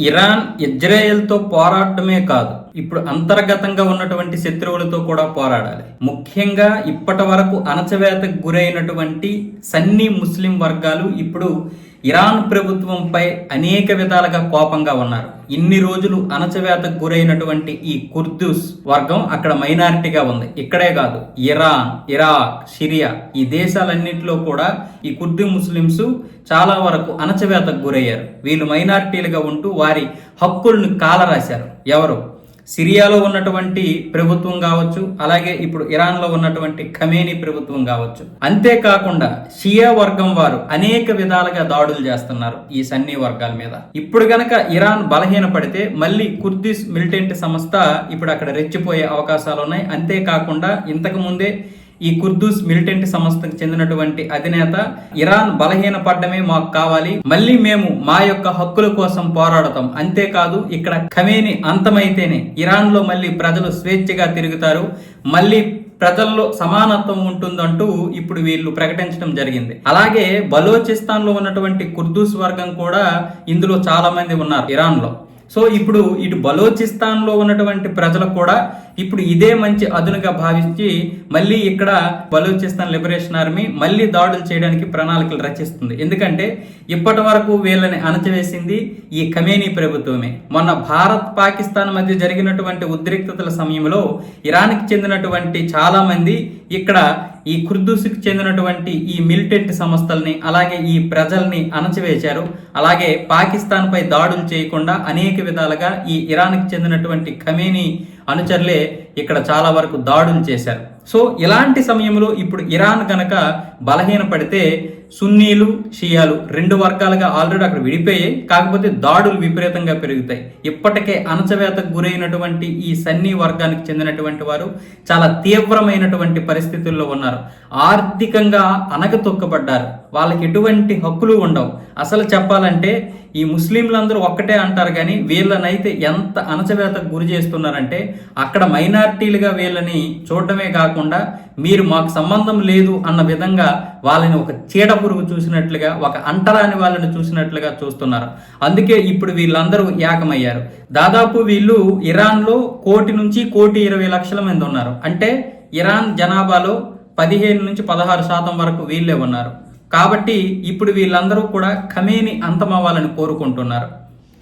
Iran ఇజ్రాయెల్తో పోరాడటమే కాదు. ఇప్పుడు అంతర్గతంగా ఉన్నటువంటి శత్రువులతో కూడా పోరాడాలి. ముఖ్యంగా ఇప్పటి వరకు అణచవేతకు గురైనటువంటి సన్నీ ముస్లిం వర్గాలు ఇప్పుడు ఇరాన్ ప్రభుత్వంపై అనేక విధాలుగా కోపంగా ఉన్నారు. ఇన్ని రోజులు అణచవేతకు గురైనటువంటి ఈ కుర్దుస్ వర్గం అక్కడ మైనారిటీగా ఉంది. ఇక్కడే కాదు ఇరాన్ ఇరాక్ సిరియా ఈ దేశాలన్నింటిలో కూడా ఈ కుర్దు ముస్లిమ్స్ చాలా వరకు అణచవేతకు గురయ్యారు. వీళ్ళు మైనారిటీలుగా ఉంటూ వారి హక్కులను కాలరాశారు. ఎవరు? సిరియాలో ఉన్నటువంటి ప్రభుత్వం కావచ్చు అలాగే ఇప్పుడు ఇరాన్లో ఉన్నటువంటి ఖమేని ప్రభుత్వం కావచ్చు. అంతేకాకుండా షియా వర్గం వారు అనేక విధాలుగా దాడులు చేస్తున్నారు ఈ సన్నీ వర్గాల మీద. ఇప్పుడు గనక ఇరాన్ బలహీనపడితే మళ్ళీ కుర్దిస్ మిలిటెంట్ సంస్థ ఇప్పుడు అక్కడ రెచ్చిపోయే అవకాశాలు ఉన్నాయి అంతేకాకుండా ఇంతకు ముందే ఈ కుర్దూస్ మిలిటెంట్ సంస్థకు చెందినటువంటి అధినేత ఇరాన్ బలహీనపడ్డమే మాకు కావాలి. మళ్ళీ మేము మా యొక్క హక్కుల కోసం పోరాడతాం. అంతేకాదు ఇక్కడ ఖమేని అంతమైతేనే ఇరాన్లో మళ్ళీ ప్రజలు స్వేచ్ఛగా తిరుగుతారు. మళ్ళీ ప్రజల్లో సమానత్వం ఉంటుందంటూ ఇప్పుడు వీళ్ళు ప్రకటించడం జరిగింది. అలాగే బలోచిస్తాన్లో ఉన్నటువంటి కుర్దూస్ వర్గం కూడా ఇందులో చాలా మంది ఉన్నారు ఇరాన్లో సో ఇప్పుడు ఇటు బలోచిస్తాన్లో ఉన్నటువంటి ప్రజలకు కూడా ఇప్పుడు ఇదే మంచి అదునుగా భావించి మళ్ళీ ఇక్కడ బలోచిస్తాన్ లిబరేషన్ ఆర్మీ మళ్ళీ దాడులు చేయడానికి ప్రణాళికలు రచిస్తుంది. ఎందుకంటే ఇప్పటి వరకు వీళ్ళని అణచివేసింది ఈ కమేనీ ప్రభుత్వమే. మొన్న భారత్ పాకిస్తాన్ మధ్య జరిగినటువంటి ఉద్రిక్తతల సమయంలో ఇరాన్కి చెందినటువంటి చాలామంది ఇక్కడ ఈ కుర్దూస్కి చెందినటువంటి ఈ మిలిటెంట్ సంస్థల్ని అలాగే ఈ ప్రజల్ని అణచివేశారు. అలాగే పాకిస్తాన్ పై దాడులు చేయకుండా అనేక విధాలుగా ఈ ఇరాన్కి చెందినటువంటి ఖమేనీ అనుచరులే ఇక్కడ చాలా వరకు దాడులు చేశారు. సో ఇలాంటి సమయంలో ఇప్పుడు ఇరాన్ కనుక బలహీనపడితే సున్నీలు షియాలు రెండు వర్గాలుగా ఆల్రెడీ అక్కడ విడిపోయాయి. కాకపోతే దాడులు విపరీతంగా పెరుగుతాయి. ఇప్పటికే అణచవేతకు గురైనటువంటి ఈ సన్నీ వర్గానికి చెందినటువంటి వారు చాలా తీవ్రమైనటువంటి పరిస్థితుల్లో ఉన్నారు. ఆర్థికంగా అనగతొక్కబడ్డారు వాళ్ళకి ఎటువంటి హక్కులు ఉండవు. అసలు చెప్పాలంటే ఈ ముస్లింలందరూ ఒక్కటే అంటారు కానీ వీళ్ళనైతే ఎంత అణచవేతకు గురి చేస్తున్నారంటే అక్కడ మైనారిటీలుగా వీళ్ళని చూడటమే కాకుండా మీరు మాకు సంబంధం లేదు అన్న విధంగా వాళ్ళని ఒక చీడ పురుగు చూసినట్లుగా ఒక అంటరాని వాళ్ళని చూసినట్లుగా చూస్తున్నారు. అందుకే ఇప్పుడు వీళ్ళందరూ ఏకమయ్యారు. దాదాపు వీళ్ళు ఇరాన్లో కోటి నుంచి కోటి ఇరవై లక్షల మంది ఉన్నారు. అంటే ఇరాన్ జనాభాలో పదిహేను నుంచి పదహారు శాతం వరకు వీళ్ళే ఉన్నారు. కాబట్టి ఇప్పుడు వీళ్ళందరూ కూడా ఖమేని అంతమవ్వాలని కోరుకుంటున్నారు.